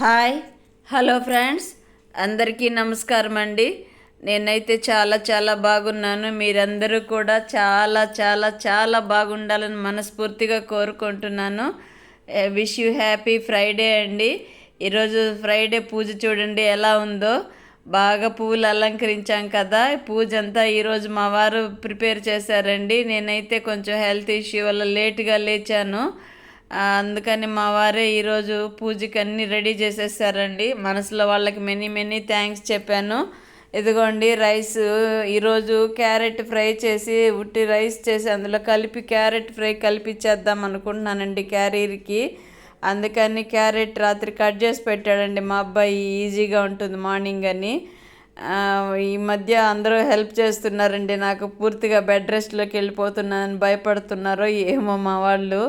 Hi hello friends. అందరికీ నమస్కారం అండి. నేనైతే చాలా చాలా బాగున్నాను. మీరందరూ కూడా చాలా చాలా చాలా బాగుండాలని మనస్ఫూర్తిగా కోరుకుంటున్నాను. విష్ యూ హ్యాపీ ఫ్రైడే అండి. ఈరోజు ఫ్రైడే పూజ చూడండి ఎలా ఉందో. బాగా పువ్వులు అలంకరించాం కదా. పూజ అంతా ఈరోజు మా వారు ప్రిపేర్ చేశారండి. నేనైతే కొంచెం హెల్త్ ఇష్యూ వల్ల లేట్గా లేచాను. అందుకని మా వారే ఈరోజు పూజకి అన్నీ రెడీ చేసేసారండి. మనసులో వాళ్ళకి మెనీ మెనీ థ్యాంక్స్ చెప్పాను. ఇదిగోండి రైస్. ఈరోజు క్యారెట్ ఫ్రై చేసి ఉట్టి రైస్ చేసి అందులో కలిపి క్యారెట్ ఫ్రై కలిపిచ్చేద్దాం అనుకుంటున్నానండి క్యారీర్కి. అందుకని క్యారెట్ రాత్రి కట్ చేసి పెట్టాడండి మా అబ్బాయి. ఈజీగా ఉంటుంది మార్నింగ్ అని. ఈ మధ్య అందరూ హెల్ప్ చేస్తున్నారండి. నాకు పూర్తిగా బెడ్ రెస్ట్లోకి వెళ్ళిపోతున్నానని భయపడుతున్నారో ఏమో మా వాళ్ళు.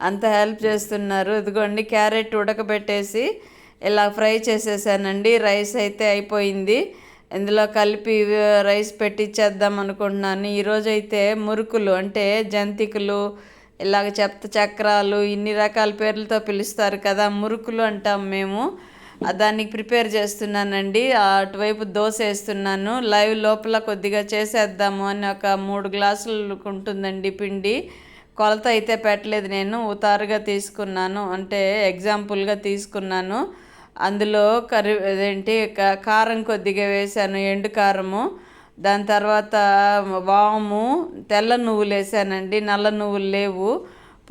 అంత హెల్ప్ చేస్తున్నారు. ఇదిగోండి క్యారెట్ ఉడకబెట్టేసి ఇలా ఫ్రై చేసేసానండి. రైస్ అయితే అయిపోయింది. ఇందులో కలిపి రైస్ పెట్టించేద్దాం అనుకుంటున్నాను. ఈరోజు అయితే మురుకులు అంటే జంతికలు ఇలాగ చెప్త చక్రాలు ఇన్ని రకాల పేర్లతో పిలుస్తారు కదా మురుకులు అంటాం మేము. దానికి ప్రిపేర్ చేస్తున్నానండి. అటువైపు దోశ వేస్తున్నాను. లైవ్ లోపల కొద్దిగా చేసేద్దాము అని ఒక మూడు గ్లాసులు ఉంటుందండి పిండి. కొలత అయితే పెట్టలేదు నేను ఉతారుగా తీసుకున్నాను. అంటే ఎగ్జాంపుల్గా తీసుకున్నాను. అందులో కర్రీ అదేంటి కారం కొద్దిగా వేసాను ఎండు కారము. దాని తర్వాత వాము తెల్ల నువ్వులు వేసానండి. నల్ల నువ్వులు లేవు.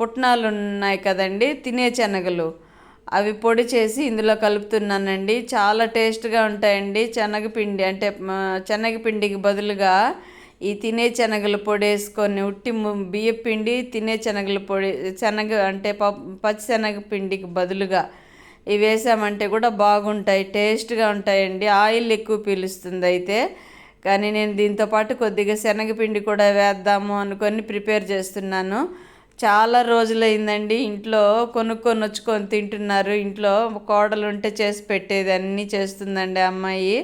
పుట్నాలు ఉన్నాయి కదండి తినే శనగలు. అవి పొడి చేసి ఇందులో కలుపుతున్నానండి. చాలా టేస్ట్గా ఉంటాయండి. శనగపిండి అంటే శనగపిండికి బదులుగా ఈ తినే శనగల పొడి వేసుకొని ఉట్టి బియ్య పిండి తినే శనగల పొడి శనగ అంటే ప పచ్చి శనగ పిండికి బదులుగా ఇవి వేసామంటే కూడా బాగుంటాయి టేస్ట్గా ఉంటాయండి. ఆయిల్ ఎక్కువ పీలుస్తుంది అయితే కానీ నేను దీంతో పాటు కొద్దిగా శనగపిండి కూడా వేద్దాము అనుకొని ప్రిపేర్ చేస్తున్నాను. చాలా రోజులైందండి. ఇంట్లో కొనుక్కొని వచ్చుకొని తింటున్నారు. ఇంట్లో కోడలు ఉంటే చేసి పెట్టేది అన్నీ చేస్తుందండి అమ్మాయి.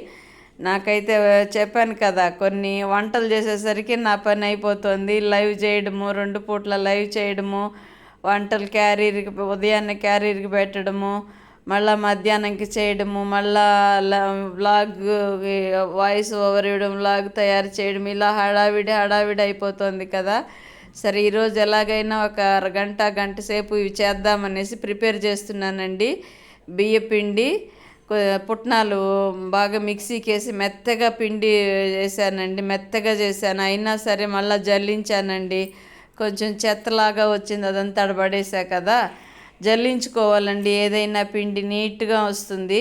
నాకైతే చెప్పాను కదా కొన్ని వంటలు చేసేసరికి నా పని అయిపోతుంది లైవ్ చేయడము రెండు పూట్ల లైవ్ చేయడము వంటలు క్యారీర్కి ఉదయాన్నే క్యారీర్కి పెట్టడము మళ్ళా మధ్యాహ్నంకి చేయడము మళ్ళా వ్లాగ్ వాయిస్ ఓవర్ ఇవ్వడం వ్లాగ్ తయారు చేయడం ఇలా హడావిడి హడావిడి అయిపోతుంది కదా. సరే ఈరోజు ఎలాగైనా ఒక అరగంట గంట సేపు ఇవి చేద్దామనేసి ప్రిపేర్ చేస్తున్నానండి. బియ్య పిండి పుట్నాలు బాగా మిక్సీకి వేసి మెత్తగా పిండి వేసానండి మెత్తగా చేశాను. అయినా సరే మళ్ళీ జల్లించానండి. కొంచెం చెత్తలాగా వచ్చింది అదంతా అడబడేసా కదా. జల్లించుకోవాలండి ఏదైనా పిండి నీట్గా వస్తుంది.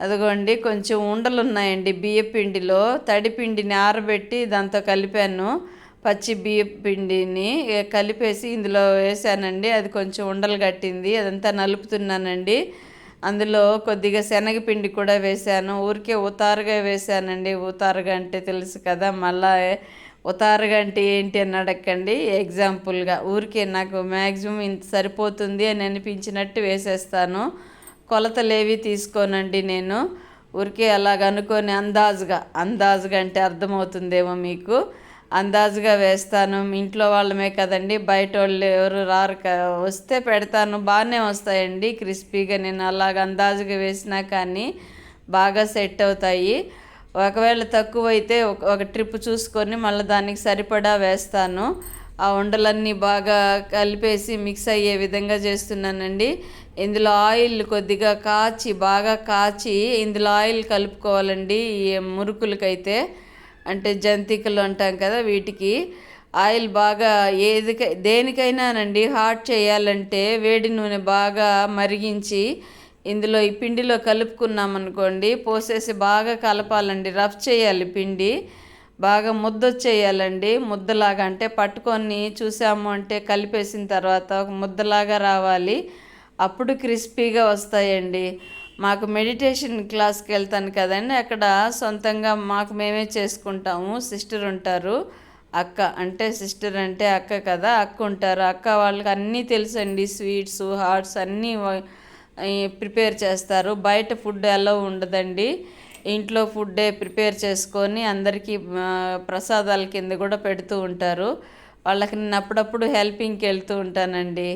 అదిగోండి కొంచెం ఉండలు ఉన్నాయండి బియ్య పిండిలో. తడి పిండిని ఆరబెట్టి దాంతో కలిపాను. పచ్చి బియ్య పిండిని కలిపేసి ఇందులో వేసానండి. అది కొంచెం ఉండలు కట్టింది అదంతా నలుపుతున్నానండి. అందులో కొద్దిగా శనగపిండి కూడా వేశాను. ఊరికే ఉతారుగా వేశానండి. ఉతారుగా అంటే తెలుసు కదా మళ్ళా ఉతారుగా అంటే ఏంటి అని అడగండి. ఎగ్జాంపుల్గా ఊరికే నాకు మ్యాక్సిమం ఇంత సరిపోతుంది అని అనిపించినట్టు వేసేస్తాను. కొలతలేవి తీసుకోనండి నేను. ఊరికే అలాగ అనుకొని అందాజుగా అందాజుగా అంటే అర్థమవుతుందేమో మీకు. అందాజుగా వేస్తాను. ఇంట్లో వాళ్ళమే కదండి. బయట వాళ్ళు ఎవరు రారు క- వస్తే పెడతాను. బాగానే వస్తాయండి. క్రిస్పీగా నేను అలాగ అందాజుగా వేసినా కానీ బాగా సెట్ అవుతాయి. ఒకవేళ తక్కువ అయితే ఒక ఒక ట్రిప్ చూసుకొని మళ్ళీ దానికి సరిపడా వేస్తాను. ఆ ఉండలన్నీ బాగా కలిపేసి మిక్స్ అయ్యే విధంగా చేస్తున్నానండి. ఇందులో ఆయిల్ కొద్దిగా కాచి బాగా కాచి ఇందులో ఆయిల్ కలుపుకోవాలండి. ఈ మురుకులకైతే అంటే జంతికలు అంటాం కదా వీటికి. ఆయిల్ బాగా ఏదికై దేనికైనానండి హాట్ చేయాలంటే వేడి నూనె బాగా మరిగించి ఇందులో ఈ పిండిలో కలుపుకున్నామనుకోండి పోసేసి బాగా కలపాలండి. రఫ్ చేయాలి పిండి. బాగా ముద్ద వచ్చేయాలండి ముద్దలాగా అంటే పట్టుకొని చూసాము అంటే కలిపేసిన తర్వాత ఒక ముద్దలాగా రావాలి. అప్పుడు క్రిస్పీగా వస్తాయండి. మాకు మెడిటేషన్ క్లాస్కి వెళ్తాను కదండి. అక్కడ సొంతంగా మాకు మేమే చేసుకుంటాము. సిస్టర్ ఉంటారు. అక్క అంటే సిస్టర్ అంటే అక్క కదా. అక్క ఉంటారు. అక్క వాళ్ళకి అన్నీ తెలుసండి. స్వీట్స్ హాట్స్ అన్నీ ప్రిపేర్ చేస్తారు. బయట ఫుడ్ ఎలా ఉండదండి. ఇంట్లో ఫుడ్డే ప్రిపేర్ చేసుకొని అందరికీ ప్రసాదాల కింద కూడా పెడుతూ ఉంటారు. వాళ్ళకి నేను అప్పుడప్పుడు హెల్పింగ్కి వెళ్తూ ఉంటానండి.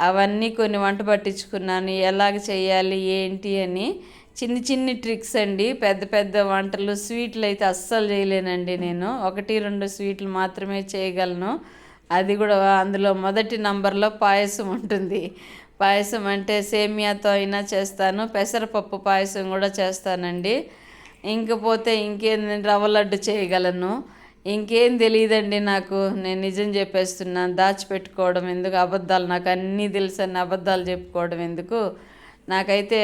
అవన్నీ కొన్ని వంట పట్టించుకున్నాను. ఎలాగ చేయాలి ఏంటి అని చిన్ని చిన్ని ట్రిక్స్ అండి. పెద్ద పెద్ద వంటలు స్వీట్లు అయితే అస్సలు చేయలేనండి నేను. ఒకటి రెండు స్వీట్లు మాత్రమే చేయగలను. అది కూడా అందులో మొదటి నంబర్లో పాయసం ఉంటుంది. పాయసం అంటే సేమియాతో అయినా చేస్తాను. పెసరపప్పు పాయసం కూడా చేస్తానండి. ఇంకపోతే ఇంకేం రవ్వ లడ్డు చేయగలను. ఇంకేం తెలియదండి నాకు. నేను నిజం చెప్పేస్తున్నాను. దాచిపెట్టుకోవడం ఎందుకు? అబద్ధాలు నాకు అన్నీ తెలుసని అబద్ధాలు చెప్పుకోవడం ఎందుకు? నాకైతే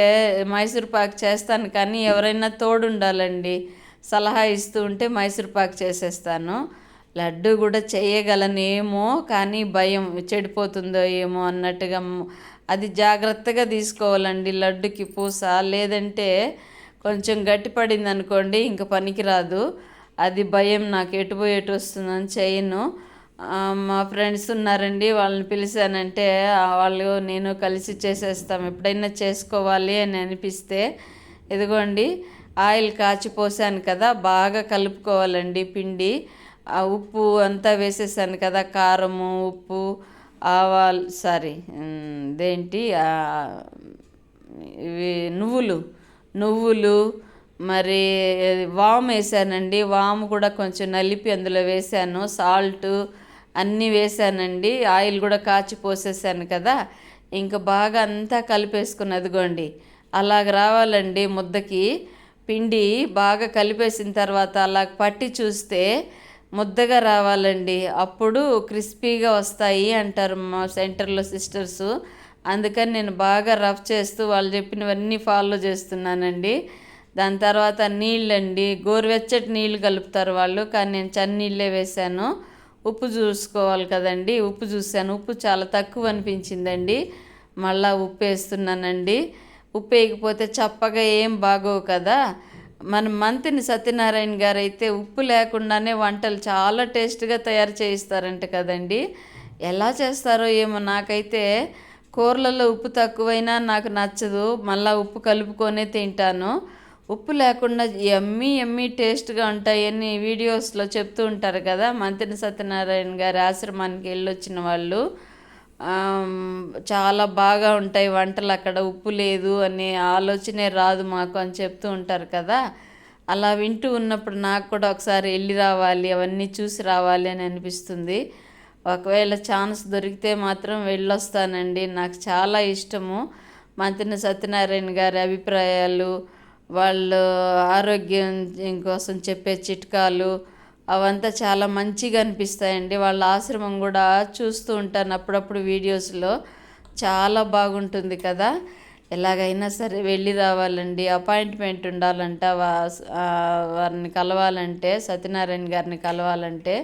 మైసూర్ పాక్ చేస్తాను కానీ ఎవరైనా తోడుండాలండి. సలహా ఇస్తూ ఉంటే మైసూర్ పాక్ చేసేస్తాను. లడ్డు కూడా చేయగలనేమో కానీ భయం చెడిపోతుందో ఏమో అన్నట్టుగా అది జాగ్రత్తగా తీసుకోవాలండి. లడ్డుకి పూస లేదంటే కొంచెం గట్టిపడింది అనుకోండి ఇంక పనికిరాదు. అది భయం నాకు ఎటు పోయి ఎటు వస్తుందని చేయను. మా ఫ్రెండ్స్ ఉన్నారండి వాళ్ళని పిలిచానంటే వాళ్ళు నేను కలిసి చేసేస్తాం ఎప్పుడైనా చేసుకోవాలి అని అనిపిస్తే ఇదిగోండి ఆయిల్ కాచిపోసాను కదా బాగా కలుపుకోవాలండి పిండి. ఆ ఉప్పు అంతా వేసేసాను కదా కారము ఉప్పు ఆవాలు సారీ ఇదేంటి ఇవి నువ్వులు నువ్వులు మరి వాము వేసానండి. వాము కూడా కొంచెం నలిపి అందులో వేసాను. సాల్ట్ అన్నీ వేసానండి. ఆయిల్ కూడా కాచి పోసేసాను కదా. ఇంకా బాగా అంతా కలిపేసుకుని అదిగోండి. అలాగ రావాలండి ముద్దకి. పిండి బాగా కలిపేసిన తర్వాత అలా పట్టి చూస్తే ముద్దగా రావాలండి. అప్పుడు క్రిస్పీగా వస్తాయి అంటారు మా సెంటర్లో సిస్టర్స్. అందుకని నేను బాగా రఫ్ చేస్తూ వాళ్ళు చెప్పినవన్నీ ఫాలో చేస్తున్నానండి. దాని తర్వాత నీళ్ళండి. గోరువెచ్చటి నీళ్ళు కలుపుతారు వాళ్ళు కానీ నేను చన్నీళ్ళే వేశాను. ఉప్పు చూసుకోవాలి కదండి. ఉప్పు చూశాను. ఉప్పు చాలా తక్కువ అనిపించిందండి. మళ్ళా ఉప్పు వేస్తున్నానండి. ఉప్పు వేయకపోతే చప్పగా ఏం బాగోవు కదా. మన మంత్రిని సత్యనారాయణ గారు అయితే ఉప్పు లేకుండానే వంటలు చాలా టేస్ట్గా తయారు చేయిస్తారంట కదండి. ఎలా చేస్తారో ఏమో నాకైతే కూరలలో ఉప్పు తక్కువైనా నాకు నచ్చదు. మళ్ళీ ఉప్పు కలుపుకొనే తింటాను. ఉప్పు లేకుండా ఎమ్మి ఎమ్మి టేస్ట్గా ఉంటాయని వీడియోస్లో చెప్తూ ఉంటారు కదా మంత్రి సత్యనారాయణ గారి ఆశ్రమానికి వెళ్ళొచ్చిన వాళ్ళు. చాలా బాగా ఉంటాయి వంటలు అక్కడ ఉప్పు లేదు అనే ఆలోచనే రాదు మాకు అని చెప్తూ ఉంటారు కదా. అలా వింటూ ఉన్నప్పుడు నాకు కూడా ఒకసారి వెళ్ళి రావాలి అవన్నీ చూసి రావాలి అని అనిపిస్తుంది. ఒకవేళ ఛాన్స్ దొరికితే మాత్రం వెళ్ళొస్తానండి నాకు చాలా ఇష్టము. మంత్రి సత్యనారాయణ గారి అభిప్రాయాలు వాళ్ళు ఆరోగ్యం కోసం చెప్పే చిట్కాలు అవంతా చాలా మంచిగా అనిపిస్తాయండి. వాళ్ళ ఆశ్రమం కూడా చూస్తూ ఉంటాను అప్పుడప్పుడు వీడియోస్లో. చాలా బాగుంటుంది కదా. ఎలాగైనా సరే వెళ్ళి రావాలండి. అపాయింట్మెంట్ ఉండాలంట వారిని కలవాలంటే సత్యనారాయణ గారిని కలవాలంటే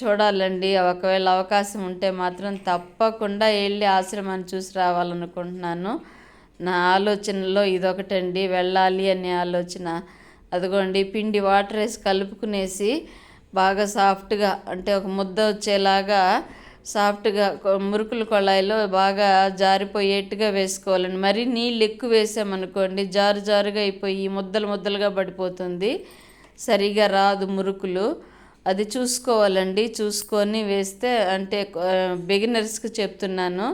చూడాలండి. ఒకవేళ అవకాశం ఉంటే మాత్రం తప్పకుండా వెళ్ళి ఆశ్రమాన్ని చూసి రావాలనుకుంటున్నాను. నా ఆలోచనలో ఇదొకటండి వెళ్ళాలి అనే ఆలోచన. అదిగోండి పిండి వాటర్ వేసి కలుపుకునేసి బాగా సాఫ్ట్గా అంటే ఒక ముద్ద వచ్చేలాగా సాఫ్ట్గా మురుకుల కొళాయిలో బాగా జారిపోయేట్టుగా వేసుకోవాలండి. మరి నీళ్ళు ఎక్కువ వేసామనుకోండి జారు జారుగా అయిపోయి ముద్దలు ముద్దలుగా పడిపోతుంది. సరిగా రాదు మురుకులు. అది చూసుకోవాలండి. చూసుకొని వేస్తే అంటే బిగినర్స్కి చెప్తున్నాను.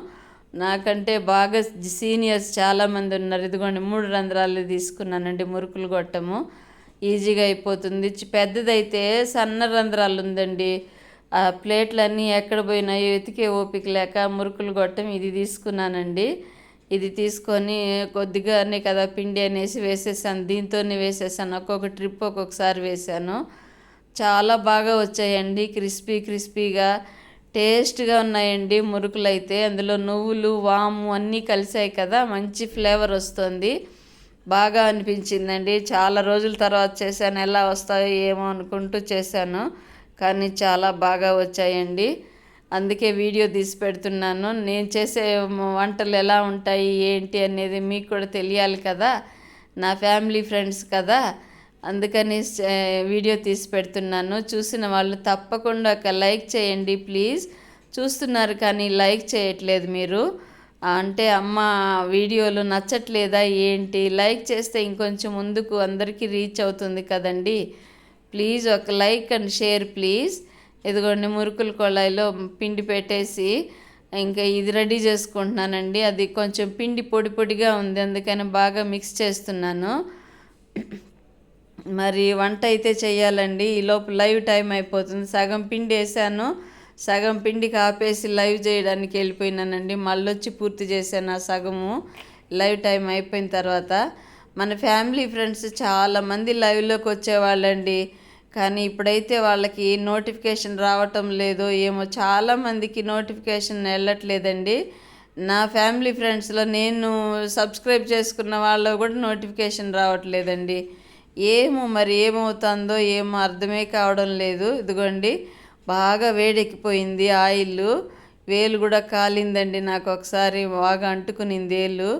నాకంటే బాగా సీనియర్స్ చాలామంది ఉన్నారు. ఇదిగోండి మూడు రంధ్రాలు తీసుకున్నానండి మురుకులు గొట్టము ఈజీగా అయిపోతుంది. పెద్దదైతే సన్న రంధ్రాలు ఉందండి. ఆ ప్లేట్లన్నీ ఎక్కడ పోయినాయో వెతికే ఓపిక లేక మురుకులు గొట్టం ఇది తీసుకున్నానండి. ఇది తీసుకొని కొద్దిగానే కదా పిండి అనేసి వేసేసాను. దీంతోనే వేసేసాను. ఒక్కొక్క ట్రిప్ ఒక్కొక్కసారి వేసాను. చాలా బాగా వచ్చాయండి. క్రిస్పీ క్రిస్పీగా టేస్ట్గా ఉన్నాయండి మురుకులు అయితే అందులో నువ్వులు వాము అన్నీ కలిసాయి కదా మంచి ఫ్లేవర్ వస్తుంది. బాగా అనిపించిందండి. చాలా రోజుల తర్వాత చేశాను. ఎలా వస్తాయో ఏమో అనుకుంటూ చేశాను. కానీ చాలా బాగా వచ్చాయండి. అందుకే వీడియో తీసి పెడుతున్నాను. నేను చేసే వంటలు ఎలా ఉంటాయి ఏంటి అనేది మీకు కూడా తెలియాలి కదా. నా ఫ్యామిలీ ఫ్రెండ్స్ కదా. అందుకని వీడియో తీసి పెడుతున్నాను. చూసిన వాళ్ళు తప్పకుండా ఒక లైక్ చేయండి ప్లీజ్. చూస్తున్నారు కానీ లైక్ చేయట్లేదు మీరు. అంటే అమ్మ వీడియోలు నచ్చట్లేదా ఏంటి? లైక్ చేస్తే ఇంకొంచెం ముందుకు అందరికీ రీచ్ అవుతుంది కదండి. ప్లీజ్ ఒక లైక్ అండ్ షేర్ ప్లీజ్. ఇదిగోండి మురుకుల కొళాయిలో పిండి పెట్టేసి ఇంకా ఇది రెడీ చేసుకుంటున్నానండి. అది కొంచెం పిండి పొడి పొడిగా ఉంది అందుకని బాగా మిక్స్ చేస్తున్నాను. మరి వంట అయితే చేయాలండి. ఈ లోపు లైవ్ టైం అయిపోతుంది. సగం పిండి వేసాను. సగం పిండికి ఆపేసి లైవ్ చేయడానికి వెళ్ళిపోయినానండి. మళ్ళీ వచ్చి పూర్తి చేశాను ఆ సగము. లైవ్ టైం అయిపోయిన తర్వాత మన ఫ్యామిలీ ఫ్రెండ్స్ చాలామంది లైవ్లోకి వచ్చేవాళ్ళండి. కానీ ఇప్పుడైతే వాళ్ళకి నోటిఫికేషన్ రావటం లేదు ఏమో చాలామందికి నోటిఫికేషన్ వెళ్ళట్లేదండి. నా ఫ్యామిలీ ఫ్రెండ్స్లో నేను సబ్స్క్రైబ్ చేసుకున్న వాళ్ళు కూడా నోటిఫికేషన్ రావట్లేదండి. ఏమో మరి ఏమవుతుందో ఏమో అర్థమే కావడం లేదు. ఇదిగోండి బాగా వేడెక్కిపోయింది ఆయిల్ వేలు కూడా కాలిందండి నాకు ఒకసారి బాగా అంటుకునింది వేలు.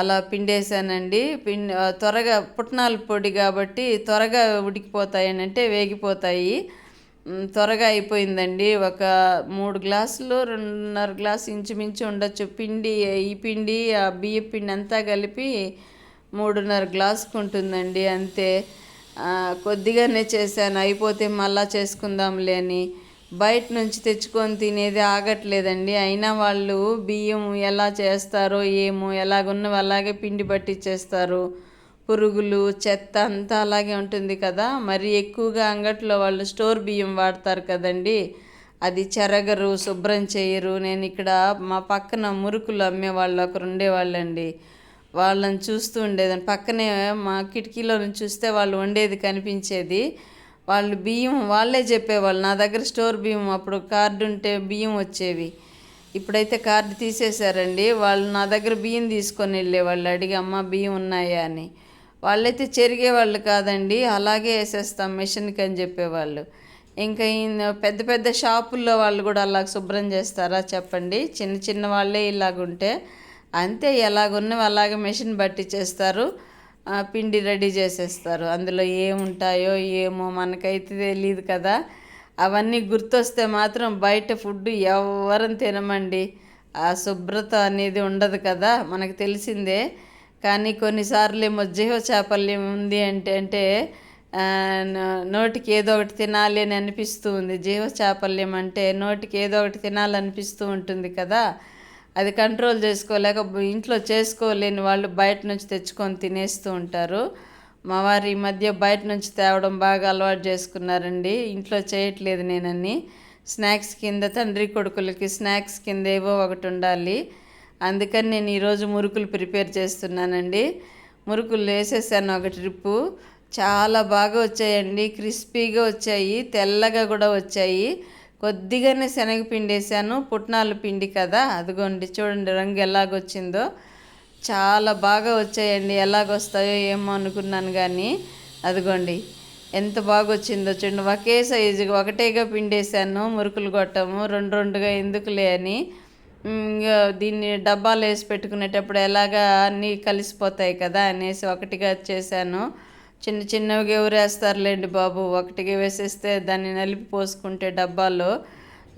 అలా పిండేసానండి పిండి త్వరగా పుట్నాల పొడి కాబట్టి త్వరగా ఉడికిపోతాయని అంటే వేగిపోతాయి. త్వరగా అయిపోయిందండి. ఒక మూడు గ్లాసులు రెండున్నర గ్లాసు ఇంచుమించు ఉండొచ్చు. పిండి ఈ పిండి ఆ బియ్య పిండి అంతా కలిపి మూడున్నర గ్లాసుకు ఉంటుందండి అంతే. కొద్దిగానే చేశాను అయిపోతే మళ్ళా చేసుకుందాంలే అని. బయట నుంచి తెచ్చుకొని తినేది ఆగట్లేదండి. అయినా వాళ్ళు బియ్యం ఎలా చేస్తారో ఏమో ఎలాగున్నవి అలాగే పిండి పట్టించేస్తారు పురుగులు చెత్త అంతా అలాగే ఉంటుంది కదా. మరి ఎక్కువగా అంగట్లో వాళ్ళు స్టోర్ బియ్యం వాడతారు కదండి. అది చెరగరు శుభ్రం చేయరు. నేను ఇక్కడ మా పక్కన మురుకులు అమ్మే వాళ్ళు ఒకరు ఉండేవాళ్ళండి. వాళ్ళని చూస్తూ ఉండేదాన్ని. పక్కనే మా కిటికీలో నుంచి చూస్తే వాళ్ళు వండేది కనిపించేది. వాళ్ళు బియ్యం వాళ్ళే చెప్పేవాళ్ళు. నా దగ్గర స్టోర్ బియ్యం అప్పుడు కార్డు ఉంటే బియ్యం వచ్చేవి. ఇప్పుడైతే కార్డు తీసేశారండి. వాళ్ళు నా దగ్గర బియ్యం తీసుకొని వెళ్ళేవాళ్ళు. అడిగి అమ్మ బియ్యం ఉన్నాయా? అని. వాళ్ళైతే చెరిగేవాళ్ళు కాదండి. అలాగే వేసేస్తాం మిషన్కి అని చెప్పేవాళ్ళు. ఇంకా పెద్ద పెద్ద షాపుల్లో వాళ్ళు కూడా అలా శుభ్రం చేస్తారా చెప్పండి. చిన్న చిన్న వాళ్ళే ఇలాగుంటే అంతే ఎలాగున్నవి అలాగే మెషిన్ బట్టి చేస్తారు పిండి రెడీ చేసేస్తారు. అందులో ఏముంటాయో ఏమో మనకైతే తెలియదు కదా. అవన్నీ గుర్తొస్తే మాత్రం బయట ఫుడ్ ఎవరం తినమండి. ఆ శుభ్రత అనేది ఉండదు కదా మనకు తెలిసిందే. కానీ కొన్నిసార్లు ఏమో జీవ చాపల్యం ఉంది అంటే అంటే నోటికి ఏదో ఒకటి తినాలి అని అనిపిస్తూ ఉంది. జీవ చాపల్యం అంటే నోటికి ఏదో ఒకటి తినాలనిపిస్తూ ఉంటుంది కదా. అది కంట్రోల్ చేసుకోలేక ఇంట్లో చేసుకోలేని వాళ్ళు బయట నుంచి తెచ్చుకొని తినేస్తూ ఉంటారు. మా వారి ఈ మధ్య బయట నుంచి తేవడం బాగా అలవాటు చేసుకున్నారండి. ఇంట్లో చేయట్లేదు నేనని స్నాక్స్ కింద తండ్రి కొడుకులకి స్నాక్స్ కింద ఏవో ఒకటి ఉండాలి. అందుకని నేను ఈరోజు మురుకులు ప్రిపేర్ చేస్తున్నానండి. మురుకులు వేసేసాను ఒక ట్రిప్పు. చాలా బాగా వచ్చాయండి. క్రిస్పీగా వచ్చాయి. తెల్లగా కూడా వచ్చాయి. కొద్దిగానే శనగపిండి వేసాను పుట్నాల పిండి కదా. అదిగోండి చూడండి రంగు ఎలాగొచ్చిందో. చాలా బాగా వచ్చాయండి. ఎలాగొస్తాయో ఏమో అనుకున్నాను కానీ అదిగోండి. ఎంత బాగా వచ్చిందో చూడండి. ఒకే సైజుగా ఒకటేగా పిండేసాను మురుకులు కొట్టము. రెండు రెండుగా ఎందుకులే అని. ఇంకా దీన్ని డబ్బాలు వేసి పెట్టుకునేటప్పుడు ఎలాగా అన్నీ కలిసిపోతాయి కదా అనేసి ఒకటిగా చేశాను. చిన్న చిన్నవిగా ఎవరేస్తారులేండి బాబు. ఒకటికి వేసేస్తే దాన్ని నలిపి పోసుకుంటే డబ్బాలో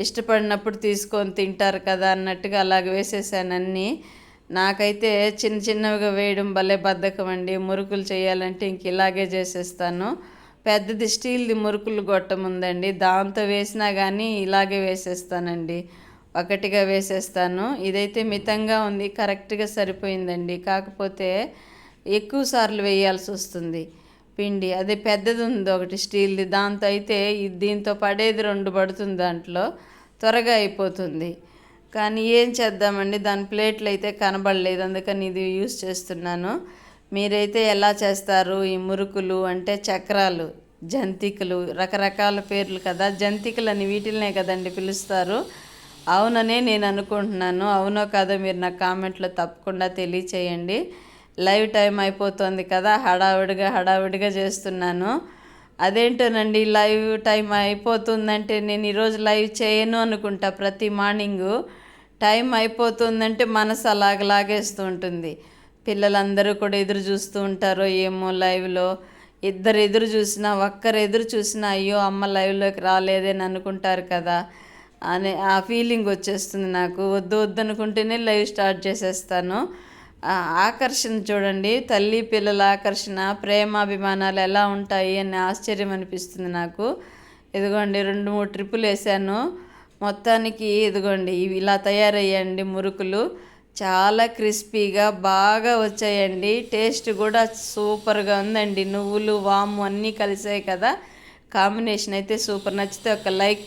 ఇష్టపడినప్పుడు తీసుకొని తింటారు కదా అన్నట్టుగా అలాగ వేసేసాను అన్నీ. నాకైతే చిన్న చిన్నవిగా వేయడం భలే బద్ధకం అండి. మురుకులు చేయాలంటే ఇంక ఇలాగే చేసేస్తాను. పెద్దది స్టీల్ది మురుకులు గొట్టం ఉందండి. దాంతో వేసినా కానీ ఇలాగే వేసేస్తానండి. ఒకటిగా వేసేస్తాను. ఇదైతే మితంగా ఉంది కరెక్ట్గా సరిపోయిందండి. కాకపోతే ఎక్కువ సార్లు వేయాల్సి వస్తుంది. పిండి అదే పెద్దది ఉంది ఒకటి స్టీల్ది. దాంతో అయితే దీంతో పడేది రెండు పడుతుంది దాంట్లో త్వరగా అయిపోతుంది. కానీ ఏం చేద్దామండి? దాని ప్లేట్లు అయితే కనబడలేదు అందుకని ఇది యూస్ చేస్తున్నాను. మీరైతే ఎలా చేస్తారు? ఈ మురుకులు అంటే చక్రాలు జంతికలు రకరకాల పేర్లు కదా. జంతికలు అని వీటిల్నే కదండి పిలుస్తారు. అవుననే నేను అనుకుంటున్నాను అవునో కాదో మీరు నా కామెంట్లో తప్పకుండా తెలియచేయండి. లైవ్ టైం అయిపోతుంది కదా హడావిడిగా హడావిడిగా చేస్తున్నాను. అదేంటోనండి లైవ్ టైం అయిపోతుందంటే నేను ఈరోజు లైవ్ చేయను అనుకుంటా ప్రతి మార్నింగు. టైం అయిపోతుందంటే మనసు అలాగ లాగేస్తూ ఉంటుంది. పిల్లలందరూ కూడా ఎదురు చూస్తూ ఉంటారో ఏమో లైవ్లో. ఇద్దరు ఎదురు చూసినా ఒక్కరు ఎదురు చూసినా అయ్యో అమ్మ లైవ్లోకి రాలేదని అనుకుంటారు కదా. అనే ఆ ఫీలింగ్ వచ్చేస్తుంది నాకు. వద్దు వద్దు అనుకుంటేనే లైవ్ స్టార్ట్ చేసేస్తాను. ఆకర్షణ చూడండి. తల్లి పిల్లల ఆకర్షణ ప్రేమాభిమానాలు ఎలా ఉంటాయి అని ఆశ్చర్యం అనిపిస్తుంది నాకు. ఇదిగోండి రెండు మూడు ట్రిప్పులు వేసాను మొత్తానికి ఇదిగోండి ఇవి ఇలా తయారయ్యండి మురుకులు. చాలా క్రిస్పీగా బాగా వచ్చాయండి. టేస్ట్ కూడా సూపర్గా ఉందండి. నువ్వులు వాము అన్నీ కలిసాయి కదా. కాంబినేషన్ అయితే సూపర్. నచ్చితే ఒక లైక్